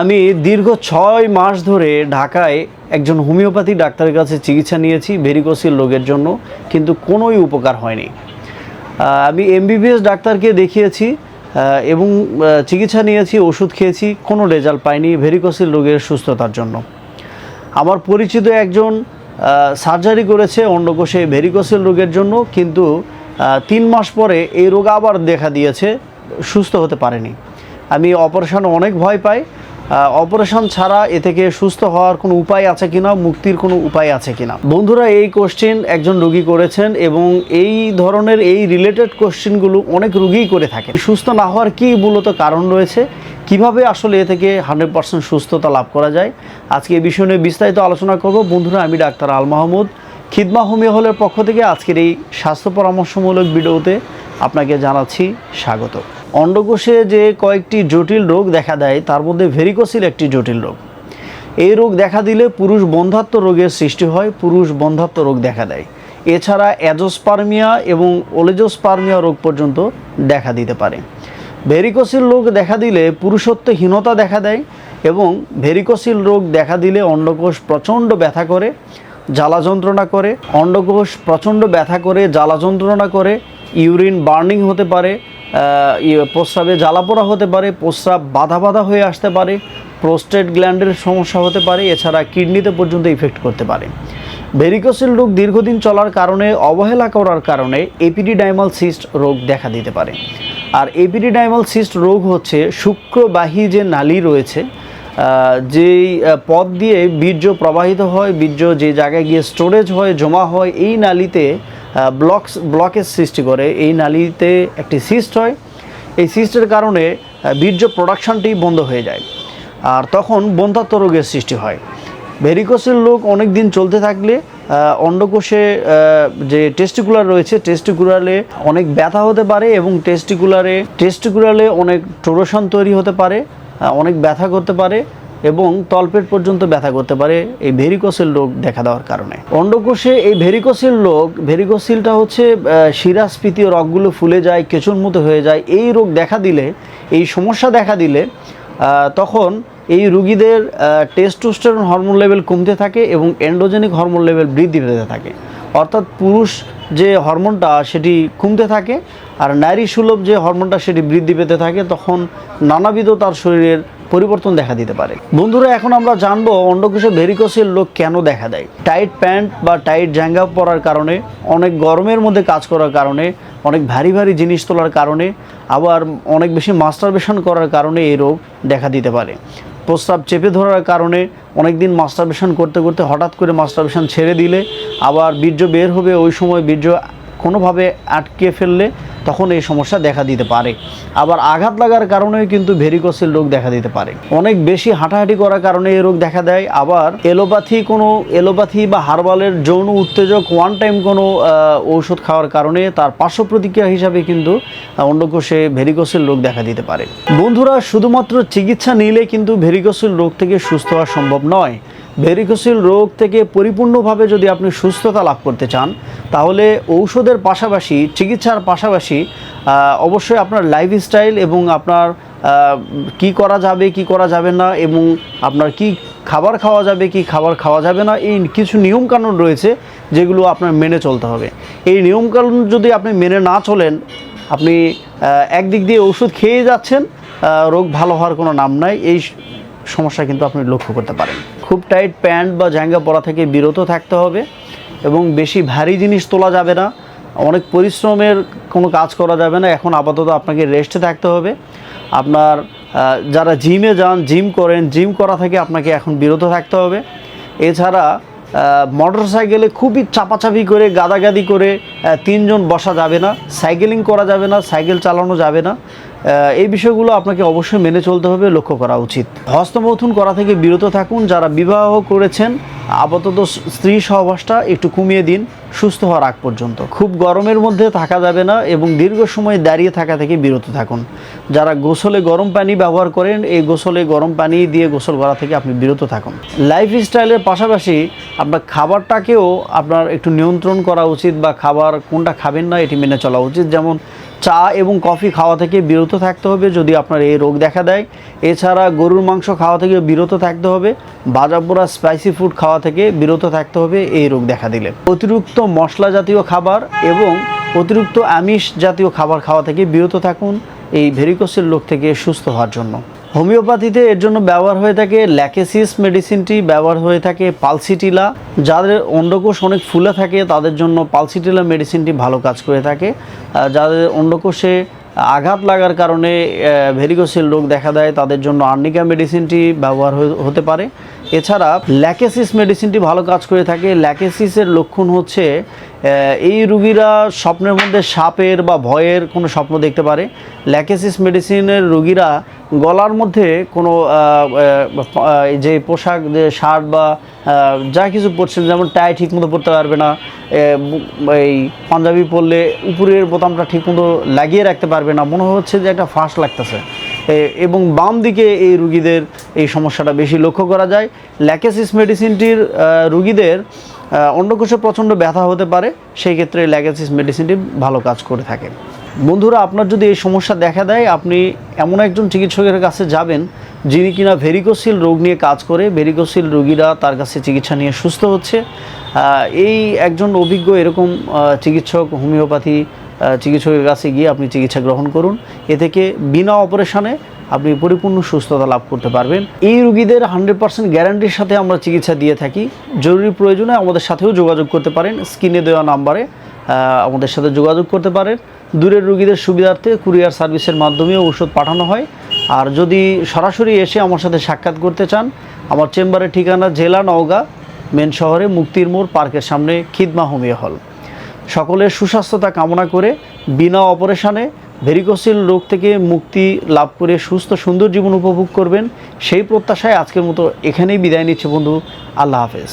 আমি দীর্ঘ ছয় মাস ধরে ঢাকায় একজন হোমিওপ্যাথি ডাক্তারের কাছে চিকিৎসা নিয়েছি ভেরিকোসিল রোগের জন্য, কিন্তু কোনোই উপকার হয়নি। আমি এমবিবিএস ডাক্তারকে দেখিয়েছি এবং চিকিৎসা নিয়েছি, ওষুধ খেয়েছি, কোনো রেজাল্ট পাইনি ভেরিকোসিল রোগের সুস্থতার জন্য। আমার পরিচিত একজন সার্জারি করেছে অন্ডকোষে ভেরিকোসিল রোগের জন্য, কিন্তু তিন মাস পরে এই রোগ আবার দেখা দিয়েছে, সুস্থ হতে পারেনি। আমি অপারেশন অনেক ভয় পাই অপারেশন ছাড়া এ থেকে সুস্থ হওয়ার কোনো উপায় আছে কিনা, মুক্তির কোনো উপায় আছে কিনা? বন্ধুরা, এই কোশ্চেন একজন রুগী করেছেন এবং এই ধরনের এই রিলেটেড কোশ্চেনগুলো অনেক রুগীই করে থাকে। সুস্থ না হওয়ার কি মূলত কারণ রয়েছে? কীভাবে আসলে এ থেকে হান্ড্রেড পার্সেন্ট সুস্থতা লাভ করা যায়? আজকে এই বিষয় নিয়ে বিস্তারিত আলোচনা করব। বন্ধুরা, আমি ডাক্তার আল মাহমুদ। খিদমা হোমিও হলের পক্ষ থেকে আজকের এই স্বাস্থ্য পরামর্শমূলক ভিডিওতে আপনাকে জানাচ্ছি স্বাগত। অন্ডকোষে যে কয়েকটি জটিল রোগ দেখা দেয়, তার মধ্যে ভেরিকোসিল একটি জটিল রোগ। এই রোগ দেখা দিলে পুরুষ বন্ধাত্ম রোগের সৃষ্টি হয়, পুরুষ বন্ধাত্ম রোগ দেখা দেয়। এছাড়া অ্যাজোস্পার্মিয়া এবং ওলেজোস্পার্মিয়া রোগ পর্যন্ত দেখা দিতে পারে। ভেরিকোসিল রোগ দেখা দিলে পুরুষত্বহীনতা দেখা দেয় এবং ভেরিকোসিল রোগ দেখা দিলে অন্ডকোষ প্রচণ্ড ব্যথা করে, জ্বালা যন্ত্রণা করে। অন্ডকোষ প্রচণ্ড ব্যথা করে, জ্বালা যন্ত্রণা করে, ইউরিন বার্নিং হতে পারে প্রস্রাবে জ্বালাপোড়া হতে পারে, প্রস্রাব বাধা বাধা হয়ে আসতে পারে, প্রোস্টেট গ্ল্যান্ডের সমস্যা হতে পারে, এছাড়া কিডনিতে পর্যন্ত ইফেক্ট করতে পারে। ভেরিকোসিল রোগ দীর্ঘদিন চলার কারণে, অবহেলা করার কারণে এপিডিডাইমাল সিস্ট রোগ দেখা দিতে পারে। আর এপিডিডাইমাল সিস্ট রোগ হচ্ছে শুক্রবাহী যে নালী রয়েছে যেই পথ দিয়ে বীর্য প্রবাহিত হয়, বীর্য যে জায়গায় গিয়ে স্টোরেজ হয়, জমা হয়, এই নালীতে ব্লকস ব্লকের সৃষ্টি করে। এই নালীতে একটি সিস্ট হয়। এই সিস্টের কারণে বীর্য প্রোডাকশনটি বন্ধ হয়ে যায়। আর তখন বন্ধাত্ম রোগের সৃষ্টি হয়। ভেরিকোসেল লোক অনেক দিন চলতে থাকলে অন্ডকোষে যে টেস্টিকুলার রয়েছে টেস্টিকুলারে অনেক ব্যথা হতে পারে এবং টেস্টিকুলারে টেস্টিকুলারে অনেক টোরোশন তৈরি হতে পারে অনেক ব্যথা করতে পারে। এবং তলপেট পর্যন্ত ব্যথা করতে পারে এই ভেরিকোসিল রোগ দেখা দেওয়ার কারণে। অন্ডকোষে এই ভেরিকোসিল রোগ ভেরিকোসিলটা হচ্ছে আহ, শিরাস্ফীতীয় রগগুলো ফুলে যায় কেঁচুর মতো হয়ে যায়। এই রোগ দেখা দিলে এই সমস্যা দেখা দিলে তখন এই রুগীদের টেস্টোস্টেরন হরমোন লেভেল কমতে থাকে এবং এন্ডোজেনিক হরমোন লেভেল বৃদ্ধি পেতে থাকে। অর্থাৎ পুরুষ যে হরমোনটা সেটি কমতে থাকে আর নারী সুলভ যে হরমোনটা সেটি বৃদ্ধি পেতে থাকে তখন নানাবিধ তার শরীরের পরিবর্তন দেখা দিতে পারে। বন্ধুরা, এখন আমরা জানব অন্ডকোষে ভেরিকোসিল লোক কেন দেখা দেয়? টাইট প্যান্ট বা টাইট জাঙ্গা পরার কারণে, অনেক গরমের মধ্যে কাজ করার কারণে, অনেক ভারী ভারী জিনিস তোলার কারণে, আবার অনেক বেশি মাস্টারবেশন করার কারণে এই রোগ দেখা দিতে পারে। প্রস্রাব চেপে ধরার কারণে অনেক দিন মাস্টারবেশন করতে করতে হঠাৎ করে মাস্টারবেশন ছেড়ে দিলে, আবার বীর্য বের হবে, ওই সময় বীর্য কোনোভাবে আটকে ফেললে তখন এই সমস্যা দেখা দিতে পারে। আবার আঘাত লাগার কারণেও কিন্তু ভেরিকোসিল রোগ দেখা দিতে পারে। অনেক বেশি হাঁটাহাঁটি করার কারণে এই রোগ দেখা দেয়। আবার এলোপ্যাথি কোনো এলোপ্যাথি বা হার্বালের যৌন উত্তেজক ওয়ান টাইম কোনো ঔষধ খাওয়ার কারণে তার পার্শ্ব প্রতিক্রিয়া হিসাবে কিন্তু অন্ডকোষে ভেরিকোসিল রোগ দেখা দিতে পারে। বন্ধুরা, শুধুমাত্র চিকিৎসা নিলে কিন্তু ভেরিকোসিল রোগ থেকে সুস্থ হওয়া সম্ভব নয়। ভেরিকোসিল রোগ থেকে পরিপূর্ণভাবে যদি আপনি সুস্থতা লাভ করতে চান, তাহলে ঔষধের পাশাপাশি, চিকিৎসার পাশাপাশি অবশ্যই আপনার লাইফস্টাইল এবং আপনার কি করা যাবে, কি করা যাবে না এবং আপনার কি খাবার খাওয়া যাবে, কি খাবার খাওয়া যাবে না, এই কিছু নিয়মকানুন রয়েছে যেগুলো আপনার মেনে চলতে হবে। এই নিয়মকানুন যদি আপনি মেনে না চলেন, আপনি একদিক দিয়ে ওষুধ খেয়ে যাচ্ছেন রোগ ভালো হওয়ার কোনো নাম নাই, এই সমস্যা কিন্তু আপনি লক্ষ্য করতে পারেন। খুব টাইট প্যান্ট বা জাঙ্গা পরা থেকে বিরত থাকতে হবে এবং বেশি ভারী জিনিস তোলা যাবে না। অনেক পরিশ্রমের কোনো কাজ করা যাবে না। এখন আপাতত আপনাকে রেস্টে থাকতে হবে। আপনার যারা জিমে যান জিম করেন জিম করা থেকে আপনাকে এখন বিরত থাকতে হবে। এছাড়া মোটর সাইকেলে খুবই চাপাচাপি করে, গাদাগাদি করে তিনজন বসা যাবে না। সাইকেলিং করা যাবে না সাইকেল চালানো যাবে না। এই বিষয়গুলো আপনাকে অবশ্যই মেনে চলতে হবে, লক্ষ্য করা উচিত। হস্তমৈথুন করা থেকে বিরত থাকুন। যারা বিবাহ করেছেন, আপাতত স্ত্রী সহবাসটা একটু কমিয়ে দিন, সুস্থ হওয়ার আগ পর্যন্ত। খুব গরমের মধ্যে থাকা যাবে না এবং দীর্ঘ সময় দাঁড়িয়ে থাকা থেকে বিরত থাকুন। যারা গোসলে গরম পানি ব্যবহার করেন, এই গোসলে গরম পানি দিয়ে গোসল করা থেকে আপনি বিরত থাকুন। লাইফ স্টাইলের পাশাপাশি আপনার খাবারটাকেও আপনার একটু নিয়ন্ত্রণ করা উচিত বা খাবার কোনটা খাবেন না, এটি মেনে চলা উচিত। যেমন চা এবং কফি খাওয়া থেকে বিরত থাকতে হবে যদি আপনার এই রোগ দেখা দেয়। এছাড়া গরুর মাংস খাওয়া থেকে বিরত থাকতে হবে। বাজা পোড়া স্পাইসি ফুড খাওয়া থেকে বিরত থাকতে হবে এই রোগ দেখা দিলে। অতিরিক্ত মশলা জাতীয় খাবার এবং অতিরিক্ত আমিষ জাতীয় খাবার খাওয়া থেকে বিরত থাকুন। এই ভেরিকোসের রোগ থেকে সুস্থ হওয়ার জন্য। হোমিওপ্যাথিতে এর জন্য ব্যবহার হয়ে থাকে ল্যাকেসিস মেডিসিনটি, ব্যবহার হয়ে থাকে পালসিটিলা। যাদের অন্ডকোষ অনেক ফুলে থাকে, তাদের জন্য পালসিটিলা মেডিসিনটি ভালো কাজ করে থাকে। যাদের অন্ডকোষে আঘাত লাগার কারণে ভেরিকোসিল রোগ দেখা দেয়, তাদের জন্য আর্নিকা মেডিসিনটি ব্যবহার হতে পারে। এছাড়া ল্যাকেসিস মেডিসিনটি ভালো কাজ করে থাকে। ল্যাকেসিসের লক্ষণ হচ্ছে এই রুগীরা স্বপ্নের মধ্যে সাপের বা ভয়ের কোনো স্বপ্ন দেখতে পারে। ল্যাকেসিস মেডিসিনের রুগীরা গলার মধ্যে কোনো যে পোশাক, যে শার্ট বা যা কিছু পরছেন, যেমন টাই ঠিকমতো পরতে পারবে না এই পাঞ্জাবি পরলে উপরের বোতামটা ঠিকমতো লাগিয়ে রাখতে পারবে না, মনে হচ্ছে যে একটা ফাঁস লাগতেছে। এবং বাম দিকে এই রুগীদের এই সমস্যাটা বেশি লক্ষ্য করা যায়। ল্যাকেসিস মেডিসিনটির রুগীদের অন্ডকোষে প্রচণ্ড ব্যথা হতে পারে, সেই ক্ষেত্রে ল্যাকেসিস মেডিসিনটি ভালো কাজ করে থাকে। বন্ধুরা, আপনার যদি এই সমস্যা দেখা দেয়, আপনি এমন একজন চিকিৎসকের কাছে যাবেন যিনি কিনা ভেরিকোসিল রোগ নিয়ে কাজ করে ভেরিকোসিল রোগীরা তার কাছে চিকিৎসা নিয়ে সুস্থ হচ্ছে। এই একজন অভিজ্ঞ এরকম চিকিৎসক, হোমিওপ্যাথি চিকিৎসকের কাছে গিয়ে আপনি চিকিৎসা গ্রহণ করুন। এ থেকে বিনা অপারেশনে আপনি পরিপূর্ণ সুস্থতা লাভ করতে পারবেন। এই রুগীদের হান্ড্রেড পার্সেন্ট গ্যারান্টির সাথে আমরা চিকিৎসা দিয়ে থাকি। জরুরি প্রয়োজনে আমাদের সাথেও যোগাযোগ করতে পারেন। স্ক্রিনে দেওয়া নাম্বারে আমাদের সাথে যোগাযোগ করতে পারেন। দূরের রুগীদের সুবিধার্থে কুরিয়ার সার্ভিসের মাধ্যমেও ওষুধ পাঠানো হয়। আর যদি সরাসরি এসে আমার সাথে সাক্ষাৎ করতে চান, আমার চেম্বারের ঠিকানা জেলা নওগাঁ, মেন শহরে মুক্তির মোড়, পার্কের সামনে খিদমা হোমিও হল। সকলের সুস্বাস্থ্যতা কামনা করে বিনা অপারেশনে ভেরিকোসিল রোগ থেকে মুক্তি লাভ করে সুস্থ, সুন্দর জীবন উপভোগ করবেন। সেই প্রত্যাশায় আজকের মতো এখানেই বিদায় নিচ্ছে বন্ধু। আল্লাহ হাফেজ।